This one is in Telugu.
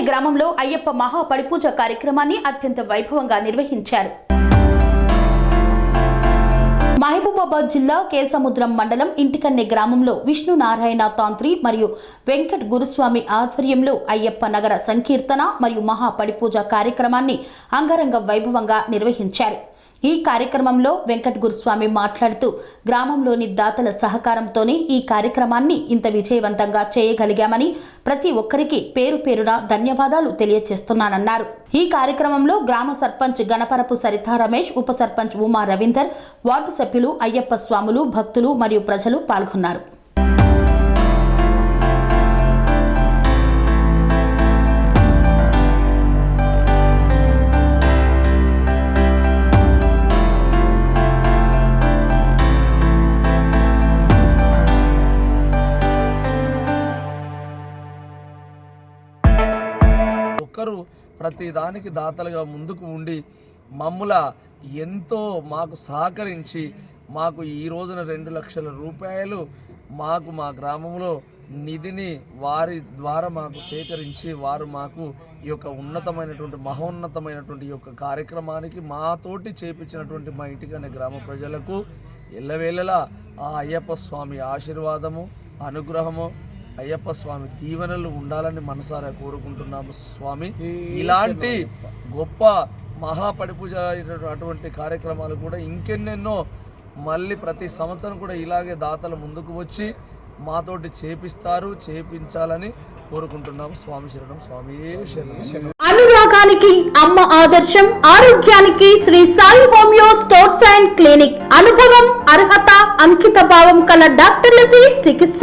ఇంటికన్నె గ్రామంలో అయ్యప్ప మహా పడిపూజ కార్యక్రమాన్ని అత్యంత వైభవంగా నిర్వహించారు. మహబూబాబాద్ జిల్లా కేసముద్రం మండలం ఇంటికన్నె గ్రామంలో విష్ణు నారాయణ తాంత్రి మరియు వెంకట్ గురుస్వామి ఆధ్వర్యంలో అయ్యప్ప నగర సంకీర్తన మరియు మహా పడిపూజ కార్యక్రమాన్ని అంగరంగ వైభవంగా నిర్వహించారు. ఈ కార్యక్రమంలో వెంకట్ గురుస్వామి మాట్లాడుతూ గ్రామంలోని దాతల సహకారంతోనే ఈ కార్యక్రమాన్ని ఇంత విజయవంతంగా చేయగలిగామని ప్రతి ఒక్కరికి పేరు పేరున ధన్యవాదాలు తెలియజేస్తున్నానన్నారు ఈ కార్యక్రమంలో గ్రామ సర్పంచ్ గణపరపు సరితా రమేష్ ఉప సర్పంచ్ ఉమా రవీందర్ వార్డు సభ్యులు అయ్యప్ప స్వాములు భక్తులు మరియు ప్రజలు పాల్గొన్నారు. ఒక్కరు ప్రతి దానికి దాతలుగా ముందుకు ఉండి మమ్ముల ఎంతో మాకు సహకరించి మాకు ఈ రోజున రెండు లక్షల రూపాయలు మాకు మా గ్రామంలో నిధిని వారి ద్వారా మాకు సేకరించి వారు మాకు ఈ యొక్క ఉన్నతమైనటువంటి మహోన్నతమైనటువంటి ఈ యొక్క కార్యక్రమానికి మాతోటి చేపించినటువంటి మా ఇంటికనే గ్రామ ప్రజలకు ఎల్లవేళలా ఆ అయ్యప్ప స్వామి ఆశీర్వాదము అనుగ్రహము అయ్యప్ప స్వామి దీవెనలు ఉండాలని మనసారా కోరుకుంటున్నాము స్వామి. ఇలాంటి గొప్ప మహాపడిపూజ అటువంటి కార్యక్రమాలు కూడా ఇంకెన్నెన్నో మళ్ళీ ప్రతి సంవత్సరం కూడా ఇలాగే దాతలు ముందుకు వచ్చి మాతోటి చేపిస్తారు చేపించాలని కోరుకుంటున్నాము స్వామి శరణం. స్వామి శరణం. అనురాగానికి అమ్మ ఆదర్శం ఆరోగ్యానికి Sri Sai homeo stores and clinic. అనుభవం అర్హత అంకిత భావం కల డాక్టర్లచే చికిత్స.